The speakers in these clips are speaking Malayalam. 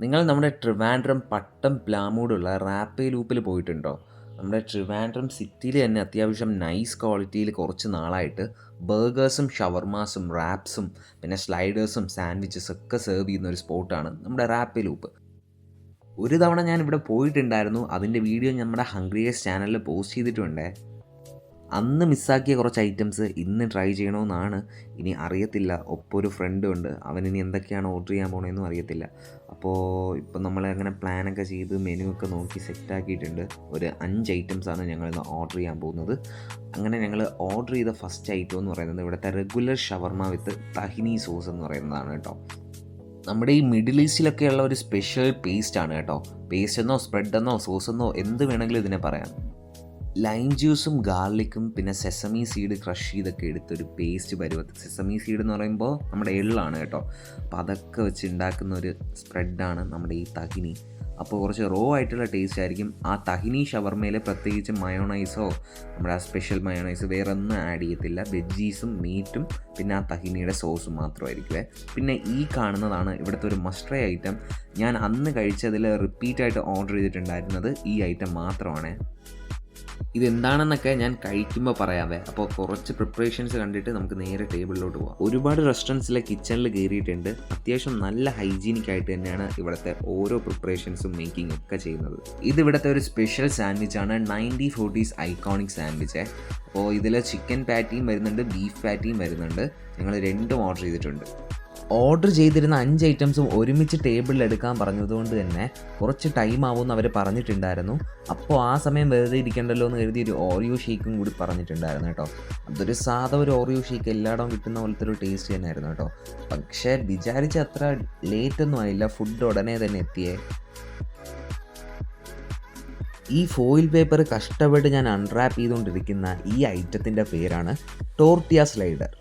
നിങ്ങൾ നമ്മുടെ ട്രിവാൻഡ്രം പട്ടം പ്ലാമൂടുള്ള റാപ്പേ ലൂപ്പിൽ പോയിട്ടുണ്ടോ? നമ്മുടെ ട്രിവാൻഡ്രം സിറ്റിയിൽ തന്നെ അത്യാവശ്യം നൈസ് ക്വാളിറ്റിയിൽ കുറച്ച് നാളായിട്ട് ബർഗേഴ്സും ഷവർമാസും റാപ്സും പിന്നെ സ്ലൈഡേഴ്സും സാൻഡ്വിച്ചസ് ഒക്കെ സെർവ് ചെയ്യുന്ന ഒരു സ്പോട്ടാണ് നമ്മുടെ റാപ്പേ ലൂപ്പ്. ഒരു തവണ ഞാൻ ഇവിടെ പോയിട്ടുണ്ടായിരുന്നു. അതിന്റെ വീഡിയോ നമ്മുടെ ഹംഗ്രിയസ് ചാനലിൽ പോസ്റ്റ് ചെയ്തിട്ടുണ്ടേ. അന്ന് മിസ്സാക്കിയ കുറച്ച് ഐറ്റംസ് ഇന്ന് ട്രൈ ചെയ്യണമെന്നാണ് ഇനി അറിയത്തില്ല. ഒപ്പം ഒരു ഫ്രണ്ടും ഉണ്ട്. അവൻ ഇനി എന്തൊക്കെയാണ് ഓർഡർ ചെയ്യാൻ പോകണമെന്നും അറിയത്തില്ല. അപ്പോൾ ഇപ്പം നമ്മൾ അങ്ങനെ പ്ലാനൊക്കെ ചെയ്ത് മെനു ഒക്കെ നോക്കി സെറ്റാക്കിയിട്ടുണ്ട് ഒരു അഞ്ച് ഐറ്റംസ് ആണ് ഞങ്ങൾ ഇന്ന് ഓർഡർ ചെയ്യാൻ പോകുന്നത്. അങ്ങനെ ഞങ്ങൾ ഓർഡർ ചെയ്ത ഫസ്റ്റ് ഐറ്റം എന്ന് പറയുന്നത് ഇവിടുത്തെ regular shawarma with tahini sauce എന്ന് പറയുന്നതാണ് കേട്ടോ. നമ്മുടെ ഈ മിഡിൽ ഈസ്റ്റിലൊക്കെയുള്ള ഒരു സ്പെഷ്യൽ പേസ്റ്റ് ആണ് കേട്ടോ. പേസ്റ്റ് എന്നോ സ്പ്രെഡ് എന്നോ സോസ് എന്നോ എന്ത് വേണമെങ്കിലും ഇതിനെ പറയാം. ലൈം ജ്യൂസും ഗാർലിക്കും പിന്നെ സെസമി സീഡ് ക്രഷ് ചെയ്തൊക്കെ എടുത്തൊരു പേസ്റ്റ് പരുവത്ത് സെസമി സീഡ് എന്ന് പറയുമ്പോൾ നമ്മുടെ എള്ളാണ് കേട്ടോ. അപ്പോൾ അതൊക്കെ വെച്ച് ഉണ്ടാക്കുന്ന ഒരു സ്പ്രെഡാണ് നമ്മുടെ ഈ തഹിനി. അപ്പോൾ കുറച്ച് റോ ആയിട്ടുള്ള ടേസ്റ്റ് ആയിരിക്കും. ആ തഹിനി ഷവർമയിൽ പ്രത്യേകിച്ച് മയോണൈസോ നമ്മുടെ ആ സ്പെഷ്യൽ മയോണൈസ് വേറെ ഒന്നും ആഡ് ചെയ്യത്തില്ല. വെജീസും മീറ്റും പിന്നെ ആ തഹിനിയുടെ സോസും മാത്രമായിരിക്കുമേ പിന്നെ ഈ കാണുന്നതാണ് ഇവിടുത്തെ ഒരു മസ്റ്റർ ഐറ്റം ഞാൻ അന്ന് കഴിച്ചതിൽ റിപ്പീറ്റായിട്ട് ഓർഡർ ചെയ്തിട്ടുണ്ടായിരുന്നത് ഈ ഐറ്റം മാത്രമാണ്. ഇതെന്താണെന്നൊക്കെ ഞാൻ കഴിക്കുമ്പോൾ പറയാവേ അപ്പോൾ കുറച്ച് പ്രിപ്പറേഷൻസ് കണ്ടിട്ട് നമുക്ക് നേരെ ടേബിളിലോട്ട് പോകാം ഒരുപാട് റെസ്റ്റോറന്റ്സിലെ കിച്ചണിൽ കയറിയിട്ടുണ്ട് അത്യാവശ്യം നല്ല ഹൈജീനിക് ആയിട്ട് തന്നെയാണ് ഇവിടുത്തെ ഓരോ പ്രിപ്പറേഷൻസും മേക്കിംഗ് ഒക്കെ ചെയ്യുന്നത്. ഇത് ഇവിടുത്തെ ഒരു സ്പെഷ്യൽ സാൻഡ്വിച്ച് ആണ്. നയന്റി ഫോർട്ടീസ് ഐക്കോണിക് സാൻഡ്വിച്ച് അപ്പോൾ ഇതിൽ ചിക്കൻ പാറ്റിയും വരുന്നുണ്ട് ബീഫ് പാറ്റിയും വരുന്നുണ്ട്. ഞങ്ങൾ രണ്ടും ഓർഡർ ചെയ്തിട്ടുണ്ട്. ഓർഡർ ചെയ്തിരുന്ന അഞ്ച് ഐറ്റംസും ഒരുമിച്ച് ടേബിളിൽ എടുക്കാൻ പറഞ്ഞതുകൊണ്ട് തന്നെ കുറച്ച് ടൈം ആവുമെന്ന് അവർ പറഞ്ഞിട്ടുണ്ടായിരുന്നു. അപ്പോൾ ആ സമയം വെറുതെ ഇരിക്കണ്ടല്ലോ എന്ന് കരുതി ഒരു ഓറിയോ ഷേക്കും കൂടി പറഞ്ഞിട്ടുണ്ടായിരുന്നു കേട്ടോ. അതൊരു സാധാ ഒരു ഓറിയോ ഷേക്ക് എല്ലായിടവും കിട്ടുന്ന പോലത്തെ ഒരു ടേസ്റ്റ് തന്നെയായിരുന്നു കേട്ടോ. പക്ഷേ വിചാരിച്ച അത്ര ലേറ്റ് ഒന്നും ആയില്ല. ഫുഡ് ഉടനെ തന്നെ എത്തിയേ. ഈ ഫോയിൽ പേപ്പർ കഷ്ടപ്പെട്ട് ഞാൻ അൺറാപ്പ് ചെയ്തുകൊണ്ടിരിക്കുന്ന ഈ ഐറ്റത്തിന്റെ പേരാണ് ടോർട്ടിയ സ്ലൈഡർ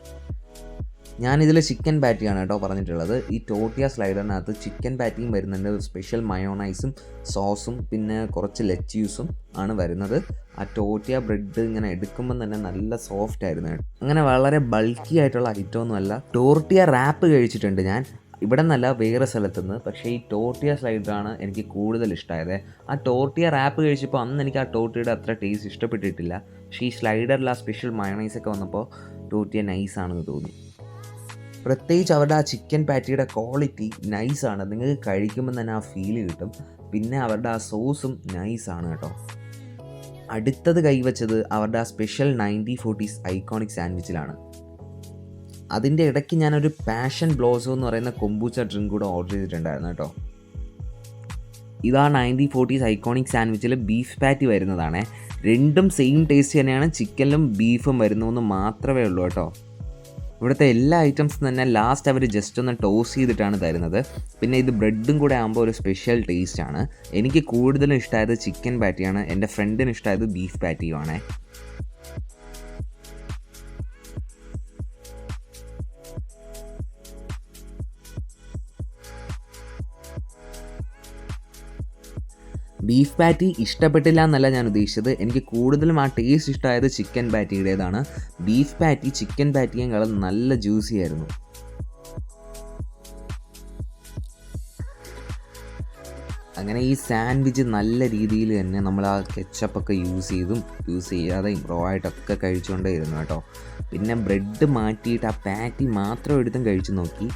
ഞാനിതിൽ ചിക്കൻ പാറ്റിയാണ് കേട്ടോ പറഞ്ഞിട്ടുള്ളത്. ഈ ടോട്ടിയ സ്ലൈഡറിനകത്ത് ചിക്കൻ പാറ്റിയും വരുന്നുണ്ട്. സ്പെഷ്യൽ മയോണൈസും സോസും പിന്നെ കുറച്ച് ലെറ്റ്യൂസും ആണ് വരുന്നത്. ആ ടോട്ടിയ ബ്രെഡ് ഇങ്ങനെ എടുക്കുമ്പോൾ തന്നെ നല്ല സോഫ്റ്റ് ആയിരുന്നു അങ്ങനെ വളരെ ബൾക്കി ആയിട്ടുള്ള ഐറ്റം ഒന്നുമല്ല ടോർട്ടിയ റാപ്പ് കഴിച്ചിട്ടുണ്ട് ഞാൻ. ഇവിടെ നിന്നല്ല വേറെ സ്ഥലത്തുനിന്ന്. പക്ഷേ ഈ ടോർട്ടിയ സ്ലൈഡറാണ് എനിക്ക് കൂടുതൽ ഇഷ്ടമായത് ആ ടോർട്ടിയ റാപ്പ് കഴിച്ചപ്പോൾ അന്ന് എനിക്ക് ആ ടോർട്ടിയുടെ അത്ര ടേസ്റ്റ് ഇഷ്ടപ്പെട്ടിട്ടില്ല. പക്ഷേ ഈ സ്ലൈഡറിൽ ആ സ്പെഷ്യൽ മയണൈസൊക്കെ വന്നപ്പോൾ ടോർട്ടിയ നൈസാണെന്ന് തോന്നി. പ്രത്യേകിച്ച് അവരുടെ ആ ചിക്കൻ പാറ്റിയുടെ ക്വാളിറ്റി നൈസാണ് നിങ്ങൾക്ക് കഴിക്കുമ്പോൾ തന്നെ ആ ഫീൽ കിട്ടും. പിന്നെ അവരുടെ ആ സോസും നൈസാണ് കേട്ടോ. അടുത്തത് കൈവച്ചത് അവരുടെ ആ സ്പെഷ്യൽ നയന്റി ഫോർട്ടീസ് ഐക്കോണിക് സാൻഡ്വിച്ചിലാണ് അതിന്റെ ഇടയ്ക്ക് ഞാനൊരു പാഷൻ ബ്ലോസോ എന്ന് പറയുന്ന കൊമ്പൂച്ച ഡ്രിങ്ക് കൂടെ ഓർഡർ ചെയ്തിട്ടുണ്ടായിരുന്നു കേട്ടോ. ഇതാ നയന്റി ഫോർട്ടീസ് ഐക്കോണിക് സാൻഡ്വിച്ചിൽ ബീഫ് പാറ്റി വരുന്നതാണ്. രണ്ടും സെയിം ടേസ്റ്റ് തന്നെയാണ് ചിക്കനിലും ബീഫും വരുന്നതെന്ന് മാത്രമേ ഉള്ളൂ കേട്ടോ. ഇവിടുത്തെ എല്ലാ ഐറ്റംസും തന്നെ ലാസ്റ്റ് അവർ ജസ്റ്റ് ഒന്ന് ടോസ് ചെയ്തിട്ടാണ് തരുന്നത്. പിന്നെ ഇത് ബ്രെഡും കൂടെ ആകുമ്പോൾ ഒരു സ്പെഷ്യൽ ആണ്. എനിക്ക് കൂടുതലും ഇഷ്ടമായത് ചിക്കൻ പാറ്റിയാണ് എന്റെ ഫ്രണ്ടിന് ഇഷ്ടമായത് ബീഫ് പാറ്റിയുമാണ് ബീഫ് പാറ്റി ഇഷ്ടപ്പെട്ടില്ല എന്നല്ല ഞാൻ ഉദ്ദേശിച്ചത്. എനിക്ക് കൂടുതലും ആ ടേസ്റ്റ് ഇഷ്ടമായത് ചിക്കൻ പാറ്റിയുടേതാണ് ബീഫ് പാറ്റി ചിക്കൻ പാറ്റിയേക്കാളും നല്ല ജ്യൂസി ആയിരുന്നു. അങ്ങനെ ഈ സാൻഡ്വിച്ച് നല്ല രീതിയിൽ തന്നെ നമ്മൾ ആ കെച്ചപ്പൊക്കെ യൂസ് ചെയ്തും യൂസ് ചെയ്യാതെയും റോ ആയിട്ടൊക്കെ കഴിച്ചുകൊണ്ടേ ഇരുന്നു കേട്ടോ. പിന്നെ ബ്രെഡ് മാറ്റിയിട്ട് ആ പാറ്റി മാത്രം എടുത്തും കഴിച്ചു നോക്കി.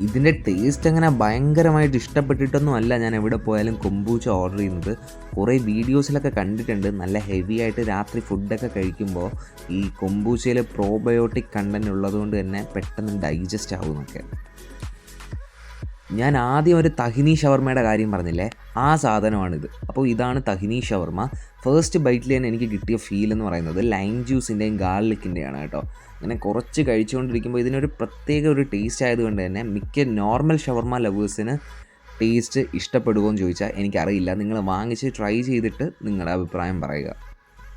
ഇതിന്റെ ടേസ്റ്റ് അങ്ങനെ ഭയങ്കരമായിട്ട് ഇഷ്ടപ്പെട്ടിട്ടൊന്നും അല്ല ഞാൻ എവിടെ പോയാലും കൊമ്പൂച്ച ഓർഡർ ചെയ്യുന്നത്. കുറേ വീഡിയോസിലൊക്കെ കണ്ടിട്ടുണ്ട്. നല്ല ഹെവി ആയിട്ട് രാത്രി ഫുഡൊക്കെ കഴിക്കുമ്പോൾ ഈ കൊമ്പൂച്ചയിൽ പ്രോബയോട്ടിക് കണ്ടന്റ് ഉള്ളതുകൊണ്ട് തന്നെ പെട്ടെന്ന് ഡൈജസ്റ്റ് ആവുമെന്നൊക്കെ ഞാൻ ആദ്യം ഒരു തഹിനി ഷവർമയുടെ കാര്യം പറഞ്ഞില്ലേ? ആ സാധനമാണിത്. അപ്പോൾ ഇതാണ് തഹിനി ഷവർമ. ഫസ്റ്റ് ബൈറ്റിൽ തന്നെ എനിക്ക് കിട്ടിയ ഫീൽ എന്ന് പറയുന്നത് ലൈം ജ്യൂസിന്റെയും ഗാർലിക്കിന്റെയാണ് കേട്ടോ. അങ്ങനെ കുറച്ച് കഴിച്ചുകൊണ്ടിരിക്കുമ്പോൾ ഇതിനൊരു പ്രത്യേക ഒരു ടേസ്റ്റ് ആയതുകൊണ്ട് തന്നെ മിക്ക നോർമൽ ഷവർമ ലവേഴ്സിന് ടേസ്റ്റ് ഇഷ്ടപ്പെടുമോ എന്ന് ചോദിച്ചാൽ എനിക്കറിയില്ല. നിങ്ങൾ വാങ്ങിച്ച് ട്രൈ ചെയ്തിട്ട് നിങ്ങളുടെ അഭിപ്രായം പറയുക.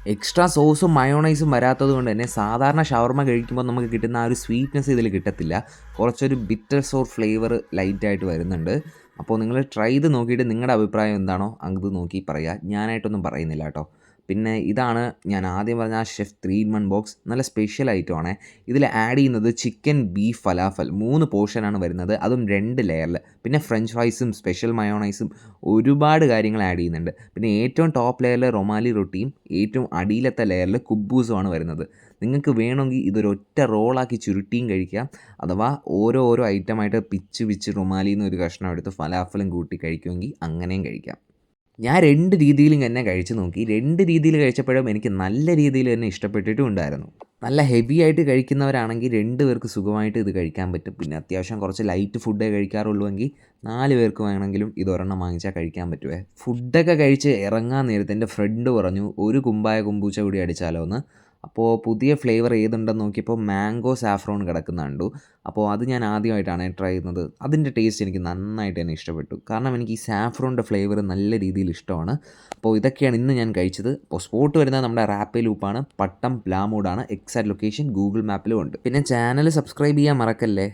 എക്സ്ട്രാ സോസും മയോണൈസും വരാത്തത് കൊണ്ട് തന്നെ സാധാരണ ഷവർമ കഴിക്കുമ്പോൾ നമുക്ക് കിട്ടുന്ന ആ ഒരു സ്വീറ്റ്നെസ് ഇതിൽ കിട്ടത്തില്ല. കുറച്ചൊരു ബിറ്റർ സോർ ഫ്ലേവർ ലൈറ്റായിട്ട് വരുന്നുണ്ട്. അപ്പോൾ നിങ്ങൾ ട്രൈ ചെയ്ത് നോക്കിയിട്ട് നിങ്ങളുടെ അഭിപ്രായം എന്താണോ അത് നോക്കി പറയുക. ഞാനായിട്ടൊന്നും പറയുന്നില്ല കേട്ടോ. പിന്നെ ഇതാണ് ഞാൻ ആദ്യം പറഞ്ഞ ഷെഫ് ത്രീ ഇൻ ബോക്സ് നല്ല സ്പെഷ്യൽ ഐറ്റമാണ്. ഇതിൽ ആഡ് ചെയ്യുന്നത് ചിക്കൻ ബീഫ് ഫലാഫൽ മൂന്ന് പോർഷനാണ് വരുന്നത്. അതും രണ്ട് ലെയറിൽ പിന്നെ ഫ്രഞ്ച് ഫ്രൈസും സ്പെഷ്യൽ മയോണൈസും ഒരുപാട് കാര്യങ്ങൾ ആഡ് ചെയ്യുന്നുണ്ട്. പിന്നെ ഏറ്റവും ടോപ്പ് ലെയറിൽ റൊമാലി റൊട്ടിയും ഏറ്റവും അടിയിലത്തെ ലെയറിൽ കുബൂസുമാണ് വരുന്നത്. നിങ്ങൾക്ക് വേണമെങ്കിൽ ഇതൊരൊറ്റ റോളാക്കി ചുരുട്ടിയും കഴിക്കാം. അഥവാ ഓരോ ഓരോ ഐറ്റമായിട്ട് പിച്ച് പിച്ച് റുമാലിയിൽ ഒരു കഷ്ണം എടുത്ത് ഫലാഫലും കൂട്ടി കഴിക്കുമെങ്കിൽ അങ്ങനെയും കഴിക്കാം. ഞാൻ രണ്ട് രീതിയിലും തന്നെ കഴിച്ചു നോക്കി. രണ്ട് രീതിയിൽ കഴിച്ചപ്പോഴും എനിക്ക് നല്ല രീതിയിൽ തന്നെ ഇഷ്ടപ്പെട്ടിട്ടും ഉണ്ടായിരുന്നു. നല്ല ഹെവി ആയിട്ട് കഴിക്കുന്നവരാണെങ്കിൽ രണ്ട് പേർക്ക് സുഖമായിട്ട് ഇത് കഴിക്കാൻ പറ്റും. പിന്നെ അത്യാവശ്യം കുറച്ച് ലൈറ്റ് ഫുഡേ കഴിക്കാറുള്ളൂ എങ്കിൽ നാല് പേർക്ക് വേണമെങ്കിലും ഇത് ഒരെണ്ണം വാങ്ങിച്ചാൽ കഴിക്കാൻ പറ്റുമേ ഫുഡൊക്കെ കഴിച്ച് ഇറങ്ങാൻ നേരത്തെ എന്റെ ഫ്രണ്ട് പറഞ്ഞു ഒരു കുമ്പായ കുമ്പൂച്ച കൂടി അടിച്ചാലോ എന്ന്. അപ്പോൾ പുതിയ ഫ്ലേവർ ഏതുണ്ടെന്ന് നോക്കിയപ്പോൾ മാംഗോ സാഫ്രോൺ കിടക്കുന്ന കണ്ടു. അപ്പോൾ അത് ഞാൻ ആദ്യമായിട്ടാണ് ട്രൈ ചെയ്യുന്നത്. അതിന്റെ ടേസ്റ്റ് എനിക്ക് നന്നായിട്ട് തന്നെ ഇഷ്ടപ്പെട്ടു. കാരണം എനിക്ക് ഈ സാഫ്രോണിന്റെ ഫ്ലേവർ നല്ല രീതിയിൽ ഇഷ്ടമാണ്. അപ്പോൾ ഇതൊക്കെയാണ് ഇന്ന് ഞാൻ കഴിച്ചത്. അപ്പോൾ സ്പോട്ട് വരുന്നത് നമ്മുടെ റാപ്പേ ലൂപ്പാണ് പട്ടം പ്ലാമോഡാണ് എക്സാക്ട് ലൊക്കേഷൻ ഗൂഗിൾ മാപ്പിലും ഉണ്ട്. പിന്നെ ചാനൽ സബ്സ്ക്രൈബ് ചെയ്യാൻ മറക്കല്ലേ?